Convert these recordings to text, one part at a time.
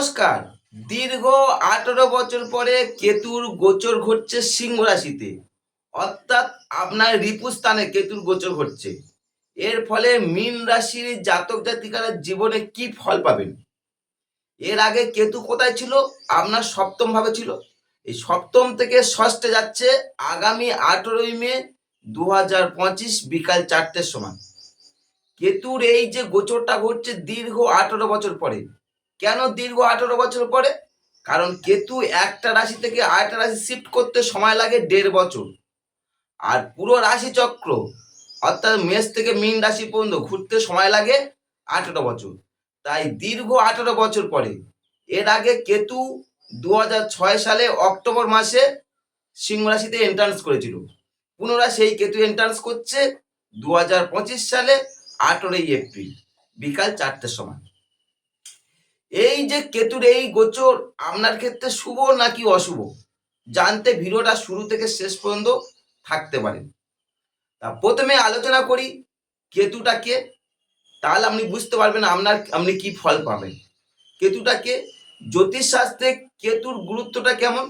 নমস্কার। দীর্ঘ আঠারো বছর পরে কেতুর গোচর ঘটছে সিংহ রাশিতে। অর্থাৎ আপনার রিপু স্থানে কেতুর গোচর ঘটছে। এর ফলে মীন রাশির জাতক জাতিকারা জীবনে কি ফল পাবেন? এর আগে কেতু কোথায় ছিল? আপনার সপ্তম ভাবে ছিল। এই সপ্তম থেকে ষষ্ঠে যাচ্ছে আগামী আঠেরোই মে দু হাজার পঁচিশ বিকাল চারটের সময়। কেতুর এই যে গোচরটা ঘটছে দীর্ঘ আঠেরো বছর পরে কেন দীর্ঘ আঠারো বছর পরে? কারণ কেতু একটা রাশি থেকে আরেকটা রাশি শিফট করতে সময় লাগে দেড় বছর। আর পুরো রাশি চক্র অর্থাৎ মেষ থেকে মীন রাশি পর্যন্ত ঘুরতে সময় লাগে আঠারো বছর। তাই দীর্ঘ আঠারো বছর পরে, এর আগে কেতু দু সালে অক্টোবর মাসে সিংহ রাশিতে এন্ট্রান্স করেছিল। পুনরায় সেই কেতু এন্ট্রান্স করছে দু সালে আঠেরোই এপ্রিল, বিকাল চারটের সময়। এই যে কেতুর এই গোচর, আপনার ক্ষেত্রে শুভ নাকি অশুভ? জানতে ভিডিওটা শুরু থেকে শেষ পর্যন্ত থাকতে পারেন। তা প্রথমে আলোচনা করি কেতুটাকে তাহলে আপনি বুঝতে পারবেন আপনার, আপনি কি ফল পাবেন। কেতুটাকে জ্যোতিষশাস্ত্রে কেতুর গুরুত্বটা কেমন?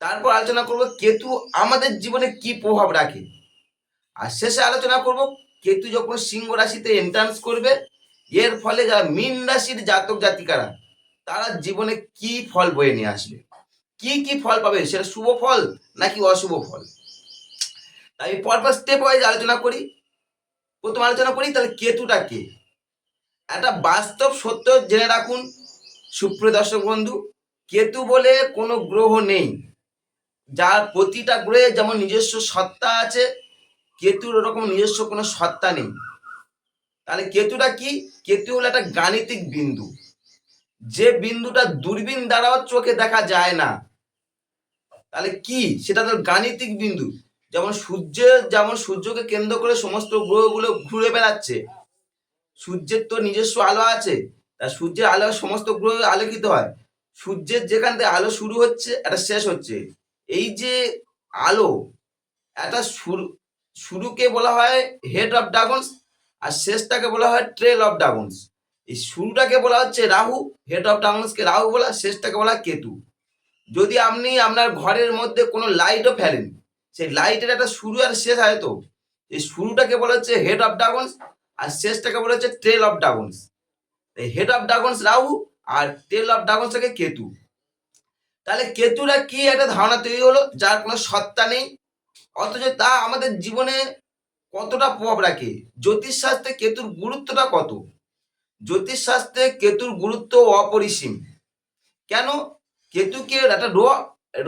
তারপর আলোচনা করব কেতু আমাদের জীবনে কি প্রভাব রাখে। আর শেষে আলোচনা করব কেতু যখন সিংহ রাশিতে এন্ট্রান্স করবে এর ফলে যারা মীন রাশির জাতক জাতিকারা, তারা জীবনে কি ফল বয়ে নিয়ে আসবে? কি কি ফল পাবে? সেটা শুভ ফল নাকি অশুভ ফল? তাই পরপর স্টেপ ওয়াইজ আলোচনা করি। প্রথম আলোচনা করি, তাহলে কেতুটা কে? একটা বাস্তব সত্য জেনে রাখুন, সুপ্রিয় দর্শক বন্ধু, কেতু বলে কোনো গ্রহ নেই। যার প্রতিটা গ্রহে যেমন নিজস্ব সত্তা আছে, কেতুর ওরকম নিজস্ব কোনো সত্তা নেই। তাহলে কেতুটা কি? কেতু হলো একটা গাণিতিক বিন্দু। যে বিন্দুটা দূরবীন দ্বারাও চোখে দেখা যায় না। তাহলে কি? সেটা তো গাণিতিক বিন্দু। যেমন সূর্যের যেমন সূর্যকে কেন্দ্র করে সমস্ত গ্রহগুলো ঘুরে বেড়াচ্ছে। সূর্যের তো নিজস্ব আলো আছে। তা সূর্যের আলো সমস্ত গ্রহ আলোকিত হয়। সূর্যের যেখান থেকে আলো শুরু হচ্ছে, এটা শেষ হচ্ছে। এই যে আলো, এটা শুরু, শুরুকে বলা হয় হেড অফ ড্রাগনস আর শেষটাকে বলা হয় ট্রেল অফ ড্রাগনস এই শুরুটাকে বলা হচ্ছে রাহু হেড অফ ড্রাগনসকে রাহু বলা, শেষটাকে বলা কেতু। যদি আপনি আপনার ঘরের মধ্যে কোনো লাইটও ফেলেন, সেই লাইটের একটা শুরু আর শেষ হয় তো। এই শুরুটাকে বলা হচ্ছে হেড অফ ড্রাগনস আর শেষটাকে বলা হচ্ছে ট্রেল অফ ড্রাগনস এই হেড অফ ড্রাগনস রাহু, আর ট্রেল অফ ড্রাগনসটাকে কেতু। তাহলে কেতুরা কি একটা ধারণা তৈরি হলো, যার কোনো সত্তা নেই? অথচ তা আমাদের জীবনে কতটা প্রভাব রাখে? জ্যোতিষশাস্ত্রে কেতুর গুরুত্বটা কত? জ্যোতিষশাস্ত্রে কেতুর গুরুত্ব অপরিসীম। কেন? কেতুকে একটা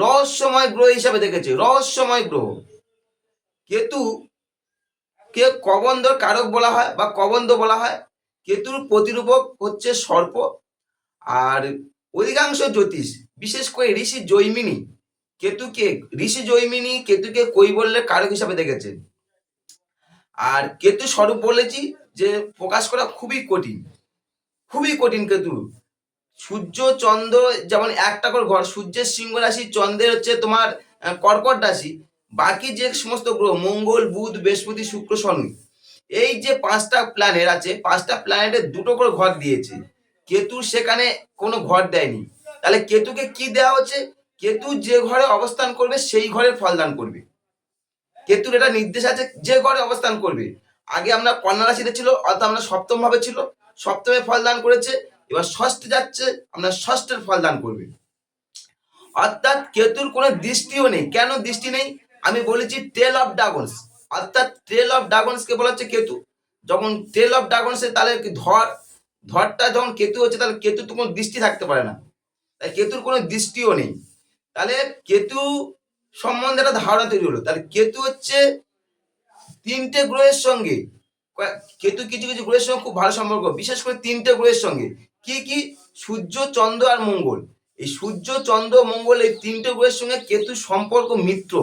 রহস্যময় গ্রহ হিসাবে দেখেছে, রহস্যময় গ্রহ। কেতু কে কবন্ধর কারক বলা হয় বা কবন্ধ বলা হয়, কেতুর প্রতিরূপক হচ্ছে সর্প আর অধিকাংশ জ্যোতিষ, বিশেষ করে ঋষি জৈমিনী, কেতুকে, ঋষি জৈমিনী কেতুকে কৈবল্যের কারক হিসাবে দেখেছে। আর কেতু স্বরূপ বলেছি যে প্রকাশ করা খুবই কঠিন খুবই কঠিন কেতু। সূর্য, চন্দ্র যেমন একটা করে ঘর, সূর্যের সিংহ রাশি, চন্দ্রের হচ্ছে তোমার কর্কট রাশি। বাকি যে সমস্ত গ্রহ, মঙ্গল, বুধ, বৃহস্পতি, শুক্র, শনি, এই যে পাঁচটা প্ল্যানেট আছে, পাঁচটা প্ল্যানেটে দুটো করে ঘর দিয়েছে। কেতু সেখানে কোনো ঘর দেয়নি। তাহলে কেতুকে কি দেওয়া হচ্ছে? কেতু যে ঘরে অবস্থান করবে, সেই ঘরের ফলদান করবে। কেতুর এটা নির্দেশ আছে, যে ঘরে অবস্থান করবে। আগে আমরা কন্যা রাশিতে ছিল, অর্থাৎ আমরা সপ্তম ভাবে ছিল। সপ্তমে ফল দান করেছে, এবার ষষ্ঠে যাচ্ছে, আমরা ষষ্ঠের ফল দান করবে। অর্থাৎ কেতুর কোনো দৃষ্টিও নেই। কেন দৃষ্টি নেই? আমি বলেছি টেল অফ ড্রাগনস অর্থাৎ টেল অফ ড্রাগনসকে বলা হচ্ছে কেতু। যখন টেল অফ ড্রাগনসে তাহলে ধর, ধরটা যখন কেতু হচ্ছে, তাহলে কেতুর তো কোনো দৃষ্টি থাকতে পারে না। তাই কেতুর কোনো দৃষ্টিও নেই। তাহলে কেতু সম্বন্ধে একটা ধারণা তৈরি হলো। তাহলে কেতু হচ্ছে তিনটে গ্রহের সঙ্গে কেতু কিছু কিছু গ্রহের সঙ্গে খুব ভালো সম্পর্ক, বিশেষ করে তিনটে গ্রহের সঙ্গে। কি কি? সূর্য, চন্দ্র আর মঙ্গল। এই সূর্য, চন্দ্র, মঙ্গল এই তিনটে গ্রহের সঙ্গে কেতু সম্পর্ক মিত্র।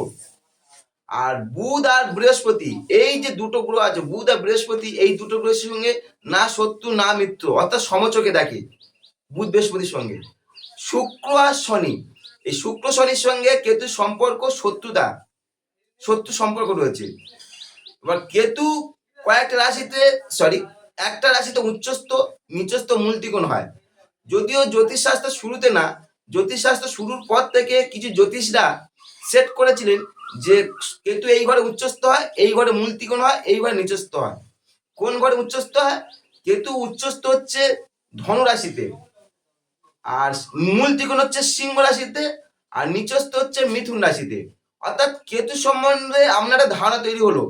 আর বুধ আর বৃহস্পতি, এই যে দুটো গ্রহ আছে, বুধ আর বৃহস্পতি, এই দুটো গ্রহের সঙ্গে না শত্রু, না মিত্র, অর্থাৎ সমচকে দেখে বুধ বৃহস্পতির সঙ্গে। শুক্র আর শনি এই শুক্র শনির সঙ্গে কেতু সম্পর্ক শত্রুতা, শত্রু সম্পর্ক রয়েছে। এবার কেতু কয়েকটা রাশিতে সরি একটা রাশিতে উচ্চস্থ, নিচস্থ মূল ত্রিকোণ হয়। যদিও জ্যোতিষশাস্ত্র শুরুতে না, জ্যোতিষশাস্ত্র শুরুর পর থেকে কিছু জ্যোতিষরা সেট করেছিলেন যে কেতু এই ঘরে উচ্চস্থ হয়, এই ঘরে মূল ত্রিকোণ হয়, এই ঘরে নিচস্থ হয়। কোন ঘরে উচ্চস্থ হয়? কেতু উচ্চস্থ হচ্ছে ধনুরাশিতে। আর মূল ত্রিকোণ হচ্ছে সিংহ রাশিতে, আর নিচস্থ হচ্ছে মিথুন রাশিতে। অর্থাৎ কেতু সম্বন্ধে আপনার একটা ধারণা তৈরি হলো।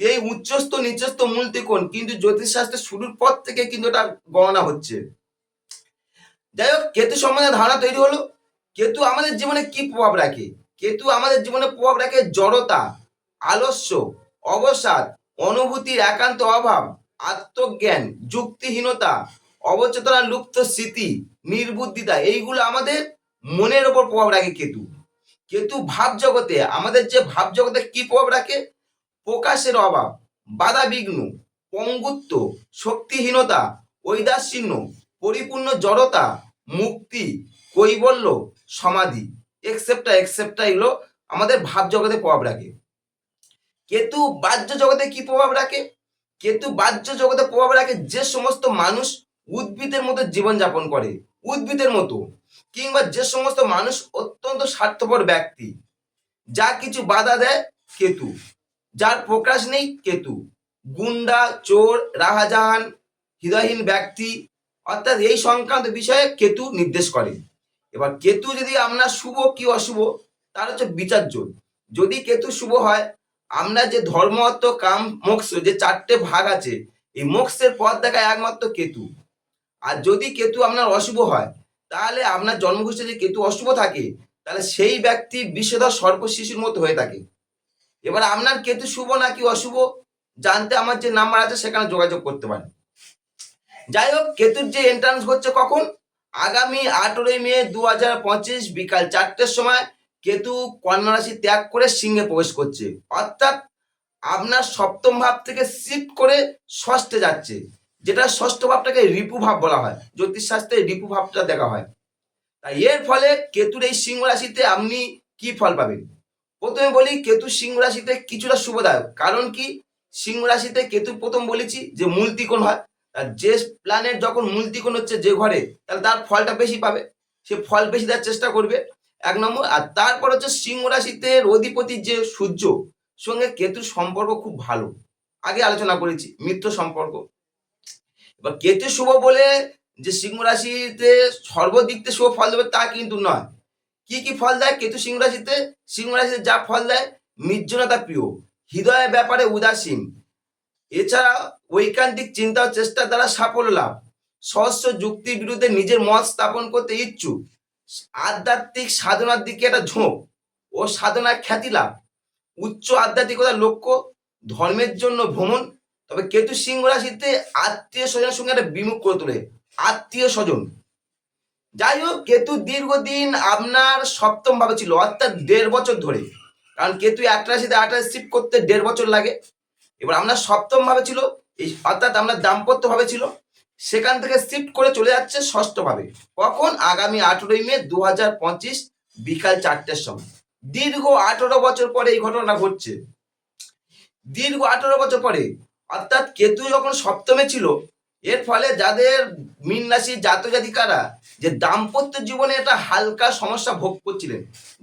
এই উচ্চস্থ, নিচস্থ মূল ত্রিকোণ কিন্তু জ্যোতিষশাস্ত্রের শুরুর পর থেকে কিন্তু এটা গণনা হচ্ছে। যাই হোক, কেতু সম্বন্ধে ধারণা তৈরি হলো। কেতু আমাদের জীবনে কি প্রভাব রাখে? কেতু আমাদের জীবনে প্রভাব রাখে জড়তা, আলস্য, অবসাদ, অনুভূতির একান্ত অভাব, আত্মজ্ঞান, যুক্তিহীনতা অবচেতনা লুপ্ত স্মৃতি নির্বুদ্ধিতা, এইগুলো আমাদের মনের ওপর প্রভাব রাখে কেতু। কেতু ভাব জগতে, আমাদের যে ভাব জগতে কি প্রভাব রাখে? প্রকাশের অভাব, বাধা বিঘ্ন, পঙ্গুত্ব, শক্তিহীনতা ঐদাসীন্য পরিপূর্ণ জড়তা, মুক্তি, কৈবল্য, সমাধি, এক্সেপ্টা এক্সেপ্টা এগুলো আমাদের ভাব জগতে প্রভাব রাখে। কেতু বাহ্য জগতে কি প্রভাব রাখে? কেতু বাহ্য জগতে প্রভাব রাখে যে সমস্ত মানুষ উদ্ভিদের মতো জীবনযাপন করে। উদ্ভিদের মতো কিংবা যে সমস্ত মানুষ অত্যন্ত স্বার্থপর ব্যক্তি। যা কিছু বাধা দেয় কেতু। যার প্রকাশ নেই কেতু। গুন্ডা, চোর, রাহাজাহান, হৃদয়হীন ব্যক্তি অর্থাৎ এই সংক্রান্ত বিষয়ে কেতু নির্দেশ করে। এবার কেতু যদি আপনার শুভ কি অশুভ, তার হচ্ছে বিচার্য যদি কেতু শুভ হয়, আমরা যে ধর্ম অর্থ কাম, মোক্ষ যে চারটে ভাগ আছে, এই মোক্ষের পথ দেখায় একমাত্র কেতু। আর যদি কেতু আপনার অশুভ হয়, তাহলে আপনার জন্মগোষ্ঠী যে কেতু অশুভ থাকে, তাহলে সেই ব্যক্তি বিষধর সর্প শিশুর মতো হয়ে থাকে। এবার আপনার কেতু শুভ নাকি অশুভ, জানতে আমার যে নাম্বার আছে সেখানে যোগাযোগ করতে পারেন। যাই হোক, কেতুর যে এন্ট্রান্স হচ্ছে কখন? আগামী আঠেরোই মে দু হাজার পঁচিশ বিকাল চারটের সময় কেতু কন্যা রাশি ত্যাগ করে সিংহে প্রবেশ করছে। অর্থাৎ আপনার সপ্তম ভাব থেকে শিফট করে ষষ্ঠে যাচ্ছে। যেটা ষষ্ঠ ভাবটাকে রিপু ভাব বলা হয়, জ্যোতিষশাস্ত্রে রিপু ভাবটা দেখা হয়। তাই এর ফলে কেতুর এই সিংহ রাশিতে আপনি কি ফল পাবেন? প্রথমে বলি কেতু সিংহ রাশিতে কিছুটা শুভদায়ক, কারণ কি? সিংহ রাশিতে কেতু প্রথম বলেছি যে মূল ত্রিকোণ হয় আর যে প্ল্যানেট যখন মূল ত্রিকোণ হচ্ছে যে ঘরে, তাহলে তার ফলটা বেশি পাবে, সে ফল বেশি দেওয়ার চেষ্টা করবে, এক নম্বর। আর তারপর হচ্ছে সিংহ রাশিতে অধিপতি যে সূর্য, সঙ্গে কেতুর সম্পর্ক খুব ভালো। আগে আলোচনা করেছি, মিত্র সম্পর্ক। এবার কেতু শুভ বলে যে সিংহ রাশিতে সর্বদিক থেকে শুভ ফল দেবে তা কিন্তু নয়। কি কি ফল দেয়? কেতু সিংহ রাশিতে। সিংহ রাশিতে যা ফল দেয় নির্জনতা প্রিয়। হৃদয়ের ব্যাপারে উদাসীন। এছাড়া ঐকান্তিক চিন্তা ও চেষ্টার দ্বারা সাফল্য লাভ। সহস্র যুক্তির বিরুদ্ধে নিজের মত স্থাপন করতে ইচ্ছুক। আধ্যাত্মিক সাধনার দিকে একটা ঝোঁক ও সাধনার খ্যাতি লাভ। উচ্চ আধ্যাত্মিকতার লক্ষ্য ধর্মের জন্য ভ্রমণ তবে কেতু সিংহ রাশিতে আত্মীয় স্বজনের সঙ্গে একটা বিমুখ করে তোলে। আত্মীয় স্বজন। যাই হোক, কেতু দীর্ঘদিন আপনার সপ্তম ভাবে ছিল, অর্থাৎ দেড় বছর ধরে। কারণ কেতু একটা রাশিতে আট রাশি শিফট করতে দেড় বছর লাগে। এবার আপনার সপ্তম ভাবে ছিল, এই অর্থাৎ আপনার দাম্পত্য ভাবে ছিল, সেখান থেকে শিফট করে চলে যাচ্ছে ষষ্ঠ ভাবে। কখন? আগামী আঠেরোই মে দু হাজার পঁচিশ, বিকাল চারটের সময়। দীর্ঘ আঠেরো বছর পরে এই ঘটনা ঘটছে। দীর্ঘ আঠেরো বছর পরে অর্থাৎ কেতু যখন সপ্তমে ছিল, এর ফলে যাদের মীন রাশির জাত জাতিকারা যে দাম্পত্য জীবনে একটা হালকা সমস্যা ভোগ করছিলেন,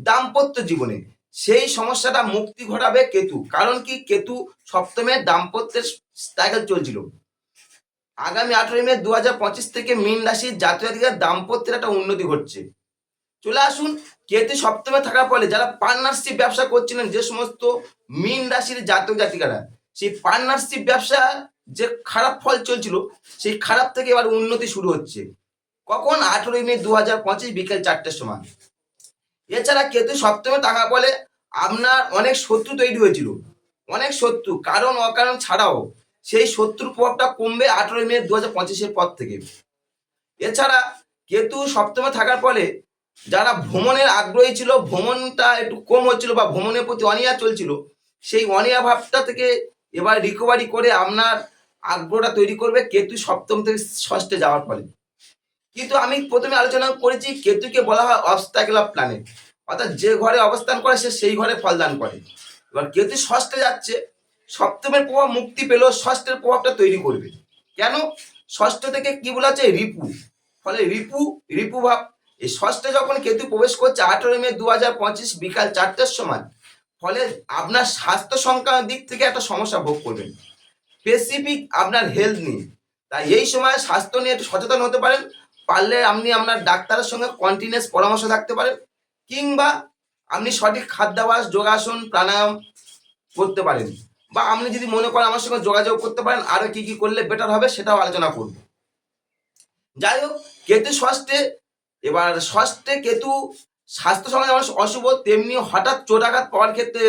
দাম্পত্য জীবনে, সেই সমস্যাটা মুক্তি ঘটাবে কেতু। কারণ কি? কেতু সপ্তমে দাম্পত্যের সাইকেল চলছিল। আগামী আঠেরোই মে দু হাজার পঁচিশ থেকে মীন রাশির জাতীয় জাতিকার দাম্পত্যের একটা উন্নতি ঘটছে। চলে আসুন, কেতু সপ্তমে থাকার ফলে যারা পার্টনারশিপ ব্যবসা করছিলেন, যে সমস্ত মীন রাশির জাতক জাতিকারা সেই পার্টনারশিপ ব্যবসা যে খারাপ ফল চলছিল, সেই খারাপ থেকে এবার উন্নতি শুরু হচ্ছে। কখন? আঠেরোই মে দু হাজার পঁচিশ বিকেল চারটের সময়। এছাড়া কেতু সপ্তমে থাকা ফলে আপনার অনেক শত্রু তৈরি হয়েছিল। অনেক শত্রু, কারণ অকারণ ছাড়াও সেই শত্রুর প্রভাবটা কমবে আঠেরোই মে দু হাজার পঁচিশের পর থেকে। এছাড়া কেতু সপ্তমে থাকার ফলে যারা ভ্রমণের আগ্রহী ছিল, ভ্রমণটা একটু কম হচ্ছিল বা ভ্রমণের প্রতি অনীহা চলছিল, সেই অনীহা ভাবটা থেকে এবার রিকভারি করে আপনার আগ্রহটা তৈরি করবে কেতু সপ্তম থেকে ষষ্ঠে যাওয়ার ফলে। কিন্তু আমি প্রথমে আলোচনা করেছি কেতুকে বলা হয় অবস্টাকেল অফ প্ল্যানেট অর্থাৎ যে ঘরে অবস্থান করে সে সেই ঘরে ফলদান করে। এবার কেতু ষষ্ঠে যাচ্ছে, সপ্তমের প্রভাব মুক্তি পেল, ষষ্ঠের প্রভাবটা তৈরি করবে। কেন? ষষ্ঠ থেকে কি বলা হচ্ছে রিপু। ফলে রিপু রিপু ভাব। এই ষষ্ঠে যখন কেতু প্রবেশ করছে আঠেরো মে দু হাজার পঁচিশ বিকাল চারটের সময় ফলে আপনার স্বাস্থ্য সংক্রান্ত দিক থেকে একটা সমস্যা ভোগ করবেন। স্পেসিফিক আপনার হেলথ নিয়ে। তাই এই সময় স্বাস্থ্য নিয়ে একটু সচেতন হতে পারেন। পারলে আপনি আপনার ডাক্তারের সঙ্গে কন্টিনিউয়াস পরামর্শ থাকতে পারেন। কিংবা আপনি সঠিক খাদ্যাভাস, যোগাসন, প্রাণায়াম করতে পারেন। বা আপনি যদি মনে করেন আমার সঙ্গে যোগাযোগ করতে পারেন আরও কি কি করলে বেটার হবে সেটাও আলোচনা করব। যাই হোক, কেতু ষষ্ঠে, এবার ষষ্ঠে কেতু স্বাস্থ্য সঙ্গে যেমন অশুভ, তেমনি হঠাৎ চোটাঘাত পাওয়ার ক্ষেত্রে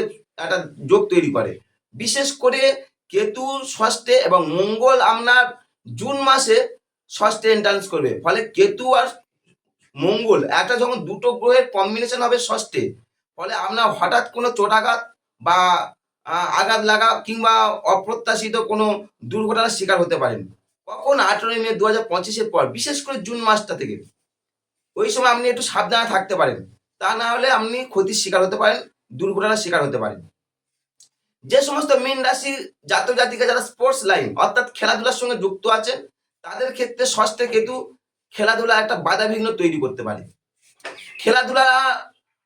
একটা যোগ তৈরি করে। বিশেষ করে কেতু, ষষ্ঠে এবং মঙ্গল আপনার জুন মাসে ষষ্ঠে এন্ট্রান্স করবে। ফলে কেতু আর মঙ্গল, একটা যখন দুটো গ্রহের কম্বিনেশন হবে ষষ্ঠে, ফলে আপনার হঠাৎ কোনো চোটাঘাত বা আঘাত লাগা কিংবা অপ্রত্যাশিত কোনো দুর্ঘটনার শিকার হতে পারেন। কখন আঠেরোই মে দু হাজার পঁচিশের পর, বিশেষ করে জুন মাসটা থেকে। ওই সময় আপনি একটু সাবধানে থাকতে পারেন। তা না হলে আপনি ক্ষতির শিকার হতে পারেন, দুর্ঘটনার শিকার হতে পারেন। যে সমস্ত মীন রাশি জাতক জাতিকা যারা স্পোর্টস লাইন অর্থাৎ খেলাধুলার সঙ্গে যুক্ত আছেন, তাদের ক্ষেত্রে ষষ্ঠে কেতু খেলাধুলা একটা বাধা বিঘ্ন তৈরি করতে পারে। খেলাধুলা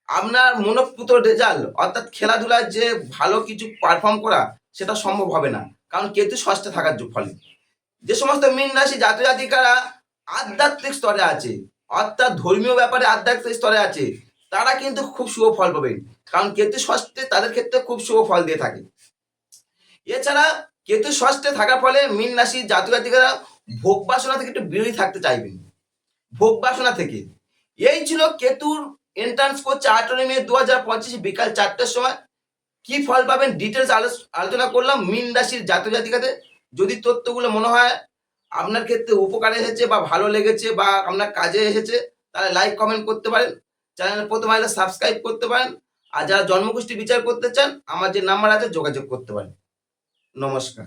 আপনার মনোপ্রুত রেজাল্ট অর্থাৎ খেলাধুলায় যে ভালো কিছু পারফর্ম করা, সেটা সম্ভব হবে না। কারণ কেতু ষষ্ঠে থাকার ফলে। যে সমস্ত মীন রাশি জাতক জাতিকারা আধ্যাত্মিক স্তরে আছে অর্থাৎ ধর্মীয় ব্যাপারে আধ্যাত্মিক স্তরে আছে, তারা কিন্তু খুব শুভ ফল পাবেন। কারণ কেতু ষষ্ঠে তাদের ক্ষেত্রে খুব শুভ ফল দিয়ে থাকে। এছাড়া কেতু ষষ্ঠে থাকার ফলে মীন রাশি জাতক জাতিকারা ভোগ বাসনা থেকে একটু বিরোধী থাকতে চাইবেন। ভোগ বাসনা থেকে। এই ছিল কেতুর এন্ট্রান্স করছে আঠেরোই মে দু হাজার পঁচিশ বিকাল চারটের সময়। কি ফল পাবেন? ডিটেলস আলোচনা করলাম। মীন রাশির জাতক জাতিকাদের যদি তথ্যগুলো মনে হয় আপনার ক্ষেত্রে উপকারে এসেছে বা ভালো লেগেছে বা আপনার কাজে এসেছে, তাহলে লাইক কমেন্ট করতে পারেন। চ্যানেলে প্রথম আসলে সাবস্ক্রাইব করতে পারেন। আর যারা জন্মগোষ্ঠী বিচার করতে চান, আমার যে নাম্বার আছে, যোগাযোগ করতে পারেন। নমস্কার।